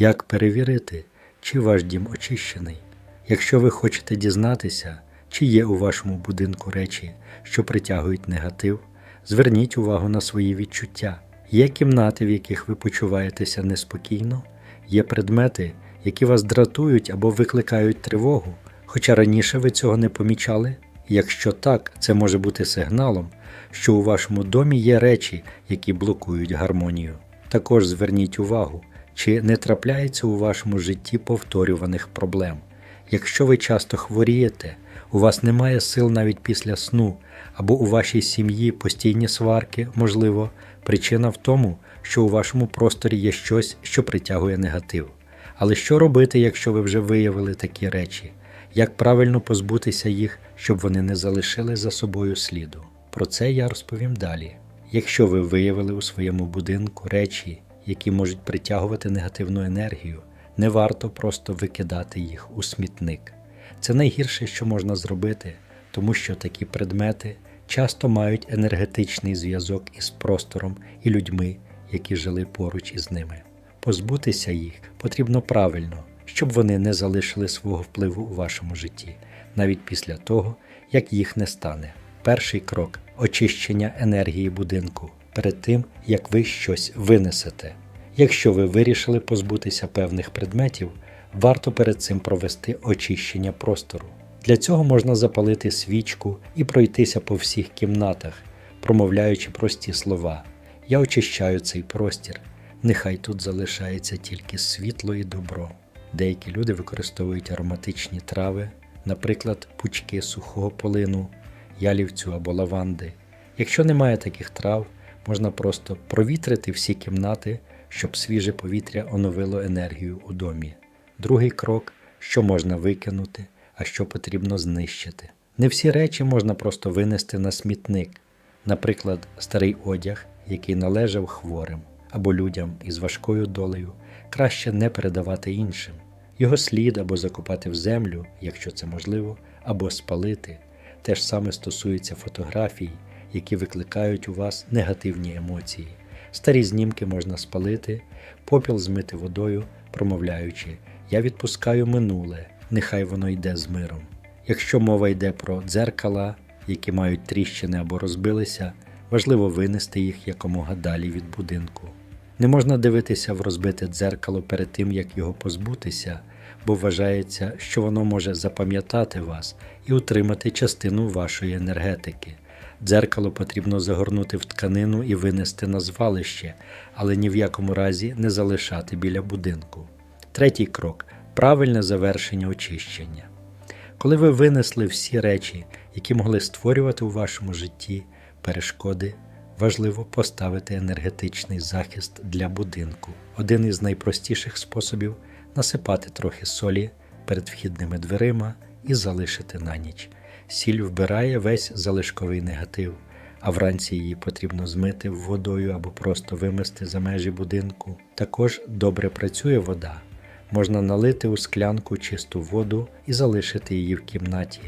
Як перевірити, чи ваш дім очищений? Якщо ви хочете дізнатися, чи є у вашому будинку речі, що притягують негатив, зверніть увагу на свої відчуття. Є кімнати, в яких ви почуваєтеся неспокійно, є предмети, які вас дратують або викликають тривогу, хоча раніше ви цього не помічали. Якщо так, це може бути сигналом, що у вашому домі є речі, які блокують гармонію. Також зверніть увагу, чи не трапляється у вашому житті повторюваних проблем. Якщо ви часто хворієте, у вас немає сил навіть після сну, або у вашій сім'ї постійні сварки, можливо, причина в тому, що у вашому просторі є щось, що притягує негатив. Але що робити, якщо ви вже виявили такі речі? Як правильно позбутися їх, щоб вони не залишили за собою сліду? Про це я розповім далі. Якщо ви виявили у своєму будинку речі, які можуть притягувати негативну енергію, не варто просто викидати їх у смітник. Це найгірше, що можна зробити, тому що такі предмети часто мають енергетичний зв'язок із простором і людьми, які жили поруч із ними. Позбутися їх потрібно правильно, щоб вони не залишили свого впливу у вашому житті, навіть після того, як їх не стане. Перший крок очищення енергії будинку перед тим, як ви щось винесете. Якщо ви вирішили позбутися певних предметів, варто перед цим провести очищення простору. Для цього можна запалити свічку і пройтися по всіх кімнатах, промовляючи прості слова. Я очищаю цей простір, нехай тут залишається тільки світло і добро. Деякі люди використовують ароматичні трави, наприклад, пучки сухого полину, ялівцю або лаванди. Якщо немає таких трав, можна просто провітрити всі кімнати, щоб свіже повітря оновило енергію у домі. Другий крок, що можна викинути, а що потрібно знищити. Не всі речі можна просто винести на смітник, наприклад, старий одяг, який належав хворим або людям із важкою долею, краще не передавати іншим. Його слід або закопати в землю, якщо це можливо, або спалити. Те ж саме стосується фотографій, які викликають у вас негативні емоції. Старі знімки можна спалити, попіл змити водою, промовляючи Я відпускаю минуле, нехай воно йде з миром. Якщо мова йде про дзеркала, які мають тріщини або розбилися, важливо винести їх якомога далі від будинку. Не можна дивитися в розбите дзеркало перед тим, як його позбутися, бо вважається, що воно може запам'ятати вас і утримати частину вашої енергетики. Дзеркало потрібно загорнути в тканину і винести на звалище, але ні в якому разі не залишати біля будинку. Третій крок правильне завершення очищення. Коли ви винесли всі речі, які могли створювати у вашому житті перешкоди, важливо поставити енергетичний захист для будинку. Один із найпростіших способів насипати трохи солі перед вхідними дверима і залишити на ніч. Сіль вбирає весь залишковий негатив, а вранці її потрібно змити водою або просто вимести за межі будинку. Також добре працює вода. Можна налити у склянку чисту воду і залишити її в кімнаті,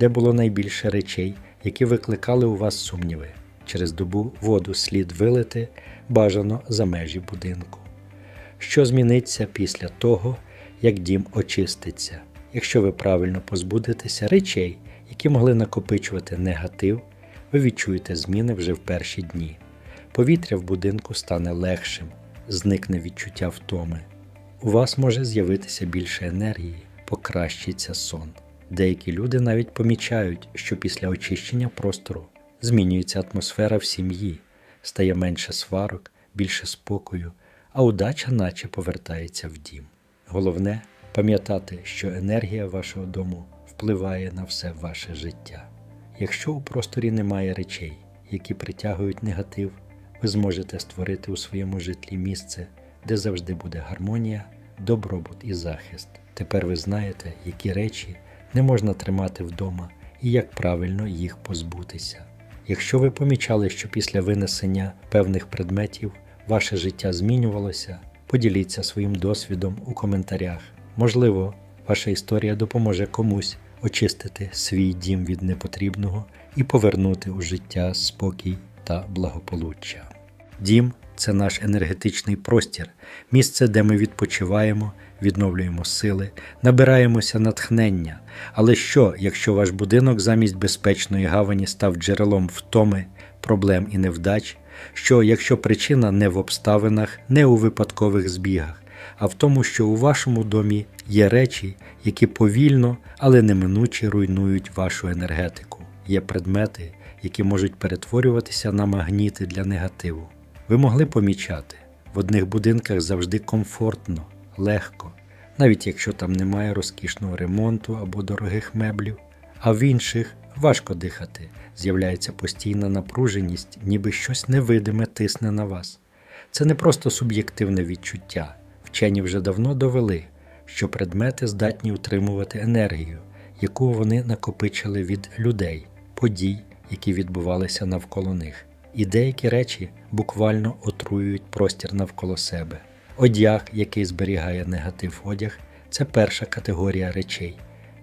де було найбільше речей, які викликали у вас сумніви. Через добу воду слід вилити бажано за межі будинку. Що зміниться після того, як дім очиститься, якщо ви правильно позбудетеся речей, які могли накопичувати негатив, ви відчуєте зміни вже в перші дні. Повітря в будинку стане легшим, зникне відчуття втоми. У вас може з'явитися більше енергії, покращиться сон. Деякі люди навіть помічають, що після очищення простору змінюється атмосфера в сім'ї, стає менше сварок, більше спокою, а удача наче повертається в дім. Головне пам'ятати, що енергія вашого дому впливає на все ваше життя. Якщо у просторі немає речей, які притягують негатив, ви зможете створити у своєму житлі місце, де завжди буде гармонія, добробут і захист. Тепер ви знаєте, які речі не можна тримати вдома і як правильно їх позбутися. Якщо ви помічали, що після винесення певних предметів ваше життя змінювалося, поділіться своїм досвідом у коментарях. Можливо, ваша історія допоможе комусь очистити свій дім від непотрібного і повернути у життя спокій та благополуччя. Дім це наш енергетичний простір, місце, де ми відпочиваємо, відновлюємо сили, набираємося натхнення. Але що, якщо ваш будинок замість безпечної гавані став джерелом втоми, проблем і невдач? Що, якщо причина не в обставинах, не у випадкових збігах, а в тому, що у вашому домі є речі, які повільно, але неминуче руйнують вашу енергетику, є предмети, які можуть перетворюватися на магніти для негативу. Ви могли помічати, в одних будинках завжди комфортно, легко, навіть якщо там немає розкішного ремонту або дорогих меблів, а в інших важко дихати, з'являється постійна напруженість, ніби щось невидиме тисне на вас. Це не просто суб'єктивне відчуття. Вчені вже давно довели, що предмети здатні утримувати енергію, яку вони накопичили від людей, подій, які відбувалися навколо них. І деякі речі буквально отруюють простір навколо себе. Одяг, який зберігає негатив одяг, це перша категорія речей,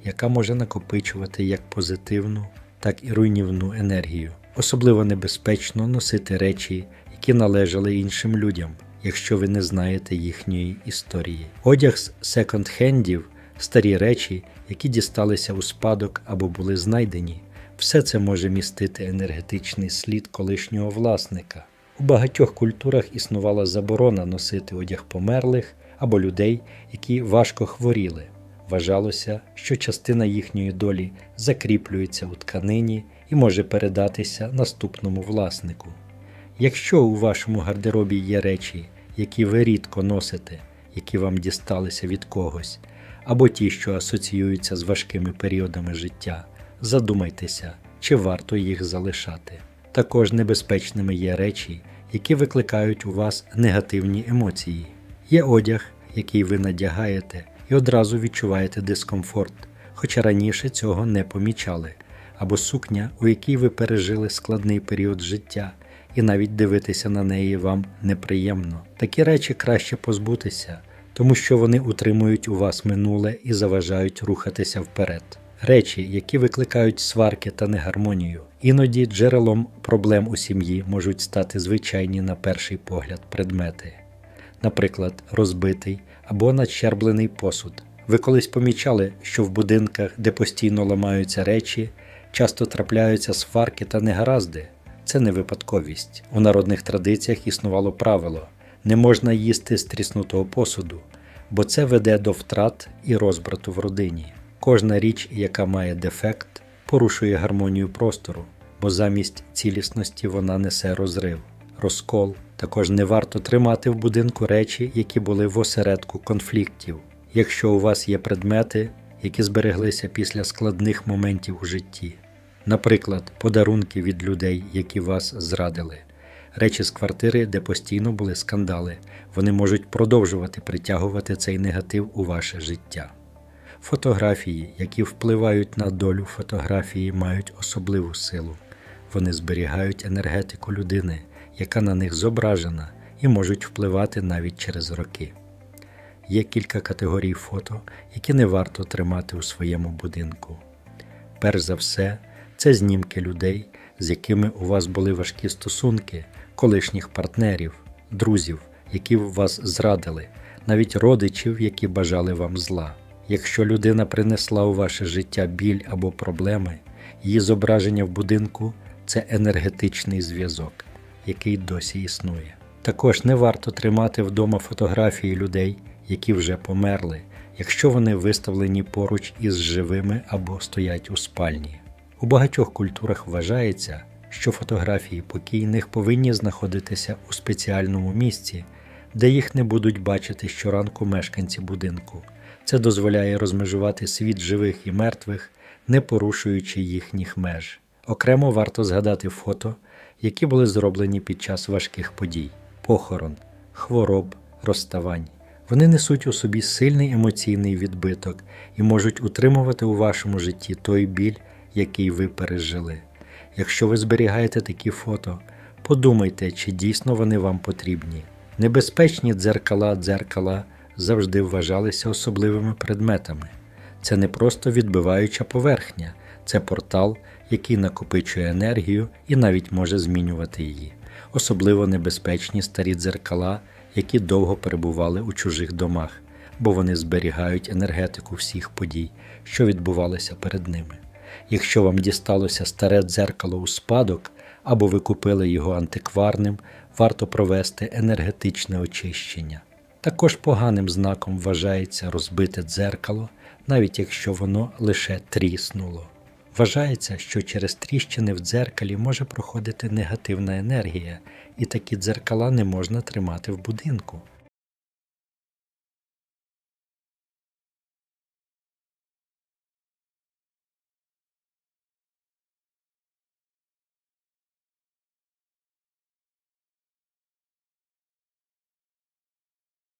яка може накопичувати як позитивну, так і руйнівну енергію. Особливо небезпечно носити речі, які належали іншим людям, якщо ви не знаєте їхньої історії. Одяг з секонд-хендів – старі речі, які дісталися у спадок або були знайдені. Все це може містити енергетичний слід колишнього власника. У багатьох культурах існувала заборона носити одяг померлих або людей, які важко хворіли. Вважалося, що частина їхньої долі закріплюється у тканині і може передатися наступному власнику. Якщо у вашому гардеробі є речі, які ви рідко носите, які вам дісталися від когось, або ті, що асоціюються з важкими періодами життя, задумайтеся, чи варто їх залишати. Також небезпечними є речі, які викликають у вас негативні емоції. Є одяг, який ви надягаєте, і одразу відчуваєте дискомфорт, хоча раніше цього не помічали, або сукня, у якій ви пережили складний період життя, і навіть дивитися на неї вам неприємно. Такі речі краще позбутися, тому що вони утримують у вас минуле і заважають рухатися вперед. Речі, які викликають сварки та негармонію, іноді джерелом проблем у сім'ї можуть стати звичайні на перший погляд предмети, наприклад, розбитий або надщерблений посуд. Ви колись помічали, що в будинках, де постійно ламаються речі, часто трапляються сварки та негаразди. Це не випадковість. У народних традиціях існувало правило: не можна їсти з тріснутого посуду, бо це веде до втрат і розбрату в родині. Кожна річ, яка має дефект, порушує гармонію простору, бо замість цілісності вона несе розрив, розкол. Також не варто тримати в будинку речі, які були в осередку конфліктів, якщо у вас є предмети, які збереглися після складних моментів у житті. Наприклад, подарунки від людей, які вас зрадили, речі з квартири, де постійно були скандали, вони можуть продовжувати притягувати цей негатив у ваше життя. Фотографії, які впливають на долю фотографії, мають особливу силу. Вони зберігають енергетику людини, яка на них зображена, і можуть впливати навіть через роки. Є кілька категорій фото, які не варто тримати у своєму будинку. Перш за все, це знімки людей, з якими у вас були важкі стосунки, колишніх партнерів, друзів, які вас зрадили, навіть родичів, які бажали вам зла. Якщо людина принесла у ваше життя біль або проблеми, її зображення в будинку це енергетичний зв'язок, який досі існує. Також не варто тримати вдома фотографії людей, які вже померли, якщо вони виставлені поруч із живими або стоять у спальні. У багатьох культурах вважається, що фотографії покійних повинні знаходитися у спеціальному місці, де їх не будуть бачити щоранку мешканці будинку. Це дозволяє розмежувати світ живих і мертвих, не порушуючи їхніх меж. Окремо варто згадати фото, які були зроблені під час важких подій, похорон, хвороб, розставань. Вони несуть у собі сильний емоційний відбиток і можуть утримувати у вашому житті той біль, який ви пережили. Якщо ви зберігаєте такі фото, подумайте, чи дійсно вони вам потрібні. Небезпечні дзеркала дзеркала завжди вважалися особливими предметами. Це не просто відбиваюча поверхня, це портал, який накопичує енергію і навіть може змінювати її. Особливо небезпечні старі дзеркала, які довго перебували у чужих домах, бо вони зберігають енергетику всіх подій, що відбувалися перед ними. Якщо вам дісталося старе дзеркало у спадок або ви купили його антикварним, варто провести енергетичне очищення. Також поганим знаком вважається розбите дзеркало, навіть якщо воно лише тріснуло. Вважається, що через тріщини в дзеркалі може проходити негативна енергія, і такі дзеркала не можна тримати в будинку.